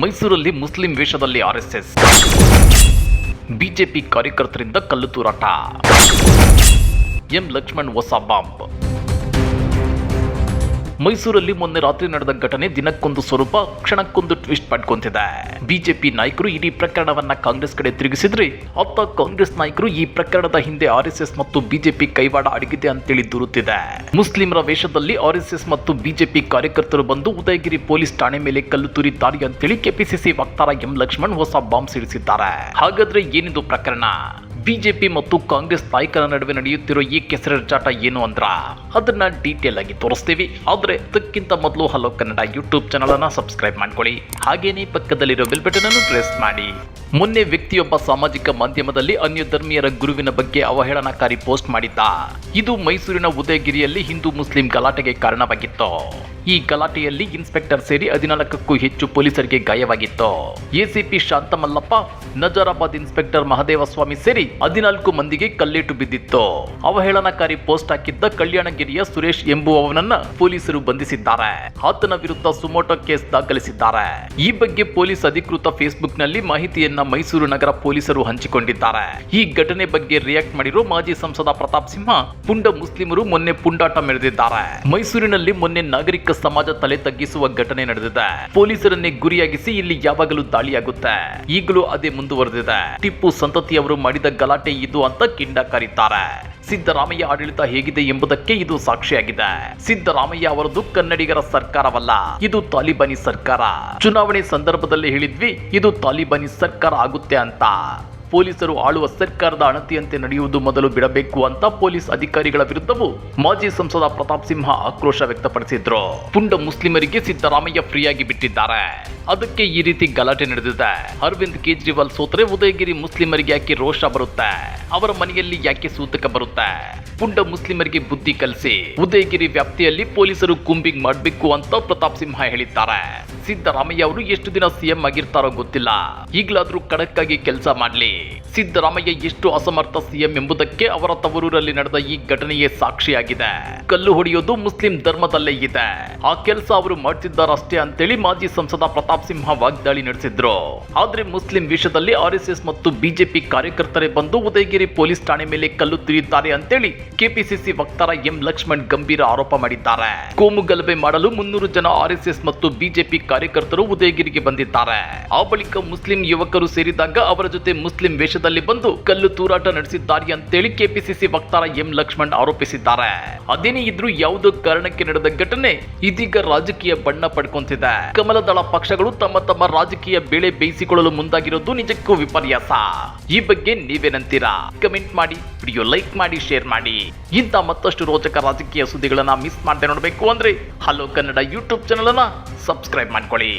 ಮೈಸೂರಲ್ಲಿ ಮುಸ್ಲಿಂ ವೇಷದಲ್ಲಿ RSS BJP ಕಾರ್ಯಕರ್ತರಿಂದ ಕಲ್ಲು ತೂರಾಟ. ಎಂ ಲಕ್ಷ್ಮಣ್ ಹೊಸ ಬಾಂಬ್. ಮೈಸೂರಲ್ಲಿ ಮೊನ್ನೆ ರಾತ್ರಿ ನಡೆದ ಘಟನೆ ದಿನಕ್ಕೊಂದು ಸ್ವರೂಪ, ಕ್ಷಣಕ್ಕೊಂದು ಟ್ವಿಸ್ಟ್ ಪಡ್ಕೊಂತಿದೆ. ಬಿಜೆಪಿ ನಾಯಕರು ಇಡೀ ಪ್ರಕರಣವನ್ನ ಕಾಂಗ್ರೆಸ್ ಕಡೆ ತಿರುಗಿಸಿದ್ರೆ ಅತ್ತ ಕಾಂಗ್ರೆಸ್ ನಾಯಕರು ಈ ಪ್ರಕರಣದ ಹಿಂದೆ ಆರ್ಎಸ್ಎಸ್ ಮತ್ತು ಬಿಜೆಪಿ ಕೈವಾಡ ಅಡಗಿದೆ ಅಂತೇಳಿ ದೂರುತ್ತಿದೆ. ಮುಸ್ಲಿಮರ ವೇಷದಲ್ಲಿ ಆರ್ಎಸ್ಎಸ್ ಮತ್ತು ಬಿಜೆಪಿ ಕಾರ್ಯಕರ್ತರು ಬಂದು ಉದಯಗಿರಿ ಪೊಲೀಸ್ ಠಾಣೆ ಮೇಲೆ ಕಲ್ಲು ತೂರಿದ್ದಾರೆ ಅಂತೇಳಿ ಕೆಪಿಸಿಸಿ ವಕ್ತಾರ ಎಂ ಲಕ್ಷ್ಮಣ್ ಹೊಸ ಬಾಂಬ್ ಸಿಡಿಸಿದ್ದಾರೆ. ಹಾಗಾದ್ರೆ ಏನಿದು ಪ್ರಕರಣ? ಬಿಜೆಪಿ ಮತ್ತು ಕಾಂಗ್ರೆಸ್ ನಾಯಕರ ನಡುವೆ ನಡೆಯುತ್ತಿರೋ ಈ ಕೆಸರೆರಚಾಟ ಏನು ಅಂದ್ರ? ಅದನ್ನ ಡೀಟೇಲ್ ಆಗಿ ತೋರಿಸ್ತೀವಿ. ಆದ್ರೆ ಅದಕ್ಕಿಂತ ಮೊದಲು ಹಲೋ ಕನ್ನಡ ಯೂಟ್ಯೂಬ್ ಚಾನಲ್ ಅನ್ನ ಸಬ್ಸ್ಕ್ರೈಬ್ ಮಾಡ್ಕೊಳ್ಳಿ. ಹಾಗೇನೇ ಪಕ್ಕದಲ್ಲಿರೋ ಬೆಲ್ ಬಟನ್ ಅನ್ನು ಪ್ರೆಸ್ ಮಾಡಿ. ಮೊನ್ನೆ ವ್ಯಕ್ತಿಯೊಬ್ಬ ಸಾಮಾಜಿಕ ಮಾಧ್ಯಮದಲ್ಲಿ ಅನ್ಯ ಧರ್ಮೀಯರ ಗುರುವಿನ ಬಗ್ಗೆ ಅವಹೇಳನಕಾರಿ ಪೋಸ್ಟ್ ಮಾಡಿದ್ದ. ಇದು ಮೈಸೂರಿನ ಉದಯಗಿರಿಯಲ್ಲಿ ಹಿಂದೂ ಮುಸ್ಲಿಂ ಗಲಾಟೆಗೆ ಕಾರಣವಾಗಿತ್ತು. ಈ ಗಲಾಟೆಯಲ್ಲಿ ಇನ್ಸ್ಪೆಕ್ಟರ್ ಸೇರಿ ಹದಿನಾಲ್ಕಕ್ಕೂ ಹೆಚ್ಚು ಪೊಲೀಸರಿಗೆ ಗಾಯವಾಗಿತ್ತು. ಎಸಿಪಿ ಶಾಂತಮಲ್ಲಪ್ಪ, ನಜರಾಬಾದ್ ಇನ್ಸ್ಪೆಕ್ಟರ್ ಮಹದೇವಸ್ವಾಮಿ ಸೇರಿ ಹದಿನಾಲ್ಕು ಮಂದಿಗೆ ಕಲ್ಲೇಟು ಬಿದ್ದಿತ್ತು. ಅವಹೇಳನಕಾರಿ ಪೋಸ್ಟ್ ಹಾಕಿದ್ದ ಕಲ್ಯಾಣಗಿರಿಯ ಸುರೇಶ್ ಎಂಬುವವನನ್ನ ಪೊಲೀಸರು ಬಂಧಿಸಿದ್ದಾರೆ. ಆತನ ವಿರುದ್ಧ ಸುಮೋಟೋ ಕೇಸ್ ದಾಖಲಿಸಿದ್ದಾರೆ. ಈ ಬಗ್ಗೆ ಪೊಲೀಸ್ ಅಧಿಕೃತ ಫೇಸ್ಬುಕ್ನಲ್ಲಿ ಮಾಹಿತಿಯನ್ನ ಮೈಸೂರು ನಗರ ಪೊಲೀಸರು ಹಂಚಿಕೊಂಡಿದ್ದಾರೆ. ಈ ಘಟನೆ ಬಗ್ಗೆ ರಿಯಾಕ್ಟ್ ಮಾಡಿರೋ ಮಾಜಿ ಸಂಸದ ಪ್ರತಾಪ್ ಸಿಂಹ, ಪುಂಡ ಮುಸ್ಲಿಮರು ಮೊನ್ನೆ ಪುಂಡಾಟ ಮೆರೆದಿದ್ದಾರೆ. ಮೈಸೂರಿನಲ್ಲಿ ಮೊನ್ನೆ ನಾಗರಿಕ ಸಮಾಜ ತಲೆ ತಗ್ಗಿಸುವ ಘಟನೆ ನಡೆದಿದೆ. ಪೊಲೀಸರನ್ನೇ ಗುರಿಯಾಗಿಸಿ ಇಲ್ಲಿ ಯಾವಾಗಲೂ ದಾಳಿಯಾಗುತ್ತೆ. ಈಗಲೂ ಅದೇ ಮುಂದುವರೆದಿದೆ. ಟಿಪ್ಪು ಸಂತತಿಯವರು ಮಾಡಿದ ಗಲಾಟೆ ಇದು ಅಂತ ಕಿಂಡ ಕರೀತಾರೆ ಸಿದ್ದರಾಮಯ್ಯ ಆಡಳಿತ ಹೇಗಿದೆ ಎಂಬುದಕ್ಕೆ ಇದು ಸಾಕ್ಷಿಯಾಗಿದೆ. ಸಿದ್ದರಾಮಯ್ಯ ಅವರದು ಕನ್ನಡಿಗರ ಸರ್ಕಾರವಲ್ಲ, ಇದು ತಾಲಿಬಾನಿ ಸರ್ಕಾರ. ಚುನಾವಣೆ ಸಂದರ್ಭದಲ್ಲಿ ಹೇಳಿದ್ವಿ, ಇದು ತಾಲಿಬಾನಿ ಸರ್ಕಾರ ಆಗುತ್ತೆ ಅಂತ. ಪೊಲೀಸರು ಆಳುವ ಸರ್ಕಾರದ ಅಣತಿಯಂತೆ ನಡೆಯುವುದು ಮೊದಲು ಬಿಡಬೇಕು ಅಂತ ಪೊಲೀಸ್ ಅಧಿಕಾರಿಗಳ ವಿರುದ್ಧವೂ ಮಾಜಿ ಸಂಸದ ಪ್ರತಾಪ್ ಸಿಂಹ ಆಕ್ರೋಶ ವ್ಯಕ್ತಪಡಿಸಿದ್ರು. ಪುಂಡ ಮುಸ್ಲಿಮರಿಗೆ ಸಿದ್ದರಾಮಯ್ಯ ಫ್ರೀಯಾಗಿ ಬಿಟ್ಟಿದ್ದಾರೆ. ಅದಕ್ಕೆ ಈ ರೀತಿ ಗಲಾಟೆ ನಡೆದಿದೆ. ಅರವಿಂದ್ ಕೇಜ್ರಿವಾಲ್ ಸೋತ್ರೆ ಉದಯಗಿರಿ ಮುಸ್ಲಿಮರಿಗೆ ಯಾಕೆ ರೋಷ ಬರುತ್ತೆ? ಅವರ ಮನೆಯಲ್ಲಿ ಯಾಕೆ ಸೂತಕ ಬರುತ್ತೆ? ಪುಂಡ ಮುಸ್ಲಿಮರಿಗೆ ಬುದ್ಧಿ ಕಲಿಸಿ, ಉದಯಗಿರಿ ವ್ಯಾಪ್ತಿಯಲ್ಲಿ ಪೊಲೀಸರು ಕುಂಬಿಂಗ್ ಮಾಡಬೇಕು ಅಂತ ಪ್ರತಾಪ್ ಸಿಂಹ ಹೇಳಿದ್ದಾರೆ. ಸಿದ್ದರಾಮಯ್ಯ ಅವರು ಎಷ್ಟು ದಿನ ಸಿಎಂ ಆಗಿರ್ತಾರೋ ಗೊತ್ತಿಲ್ಲ. ಈಗಲಾದ್ರೂ ಖಡಕ್ ಆಗಿ ಕೆಲಸ ಮಾಡ್ಲಿ. ಸಿದ್ದರಾಮಯ್ಯ ಎಷ್ಟು ಅಸಮರ್ಥ ಸಿಎಂ ಎಂಬುದಕ್ಕೆ ಅವರ ತವರೂರಲ್ಲಿ ನಡೆದ ಈ ಘಟನೆಯೇ ಸಾಕ್ಷಿಯಾಗಿದೆ. ಕಲ್ಲು ಹೊಡೆಯೋದು ಮುಸ್ಲಿಂ ಧರ್ಮದಲ್ಲೇ ಇದೆ. ಆ ಕೆಲಸ ಅವರು ಮಾಡ್ತಿದ್ದಾರಷ್ಟೇ ಅಂತೇಳಿ ಮಾಜಿ ಸಂಸದ ಪ್ರತಾಪ್ ಸಿಂಹ ವಾಗ್ದಾಳಿ ನಡೆಸಿದ್ರು. ಆದ್ರೆ ಮುಸ್ಲಿಂ ವಿಷಯದಲ್ಲಿ ಆರ್ಎಸ್ಎಸ್ ಮತ್ತು ಬಿಜೆಪಿ ಕಾರ್ಯಕರ್ತರೇ ಬಂದು ಉದಯಗಿರಿ ಪೊಲೀಸ್ ಠಾಣೆ ಮೇಲೆ ಕಲ್ಲು ತಿರುಗಿದ್ದಾರೆ ಅಂತೇಳಿ ಕೆಪಿಸಿಸಿ ವಕ್ತಾರ ಎಂ ಲಕ್ಷ್ಮಣ್ ಗಂಭೀರ ಆರೋಪ ಮಾಡಿದ್ದಾರೆ. ಕೋಮು ಗಲಭೆ ಮಾಡಲು ಮುನ್ನೂರು ಜನ ಆರ್ಎಸ್ಎಸ್ ಮತ್ತು ಬಿಜೆಪಿ ಕಾರ್ಯಕರ್ತರು ಉದಯಗಿರಿಗೆ ಬಂದಿದ್ದಾರೆ. ಆ ಬಳಿಕ ಮುಸ್ಲಿಂ ಯುವಕರು ಸೇರಿದಾಗ ಅವರ ಜೊತೆ ಮುಸ್ಲಿಂ ವೇಷದಲ್ಲಿ ಬಂದು ಕಲ್ಲು ತೂರಾಟ ನಡೆಸಿದ್ದಾರೆ ಅಂತೇಳಿ ಕೆಪಿಸಿಸಿ ವಕ್ತಾರ ಎಂ ಲಕ್ಷ್ಮಣ್ ಆರೋಪಿಸಿದ್ದಾರೆ. ಅದೇನೇ ಇದ್ರೂ ಯಾವುದೋ ಕಾರಣಕ್ಕೆ ನಡೆದ ಘಟನೆ ಇದೀಗ ರಾಜಕೀಯ ಬಣ್ಣ ಪಡ್ಕೊಂತಿದೆ. ಕಮಲದಳ ಪಕ್ಷಗಳು ತಮ್ಮ ತಮ್ಮ ರಾಜಕೀಯ ಬೇಳೆ ಬೇಯಿಸಿಕೊಳ್ಳಲು ಮುಂದಾಗಿರೋದು ನಿಜಕ್ಕೂ ವಿಪರ್ಯಾಸ. ಈ ಬಗ್ಗೆ ನೀವೇನಂತೀರಾ ಕಮೆಂಟ್ ಮಾಡಿ ವಿಡಿಯೋ ಲೈಕ್ ಮಾಡಿ ಶೇರ್ ಮಾಡಿ. ಇಂಥ ಮತ್ತಷ್ಟು ರೋಚಕ ರಾಜಕೀಯ ಸುದ್ದಿಗಳನ್ನ ಮಿಸ್ ಮಾಡದೆ ನೋಡಬೇಕು ಅಂದ್ರೆ ಹಲೋ ಕನ್ನಡ ಯೂಟ್ಯೂಬ್ ಚಾನಲ್ ಅನ್ನ ಸಬ್ಸ್ಕ್ರೈಬ್ ಮಾಡ್ಕೊಳ್ಳಿ.